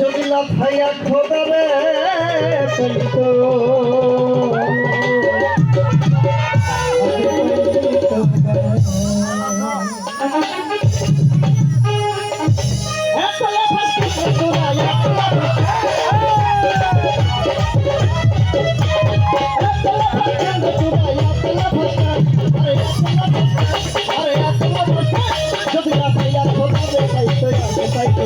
যদি লাফাইয়া খোদারে চলিত শোনাইতে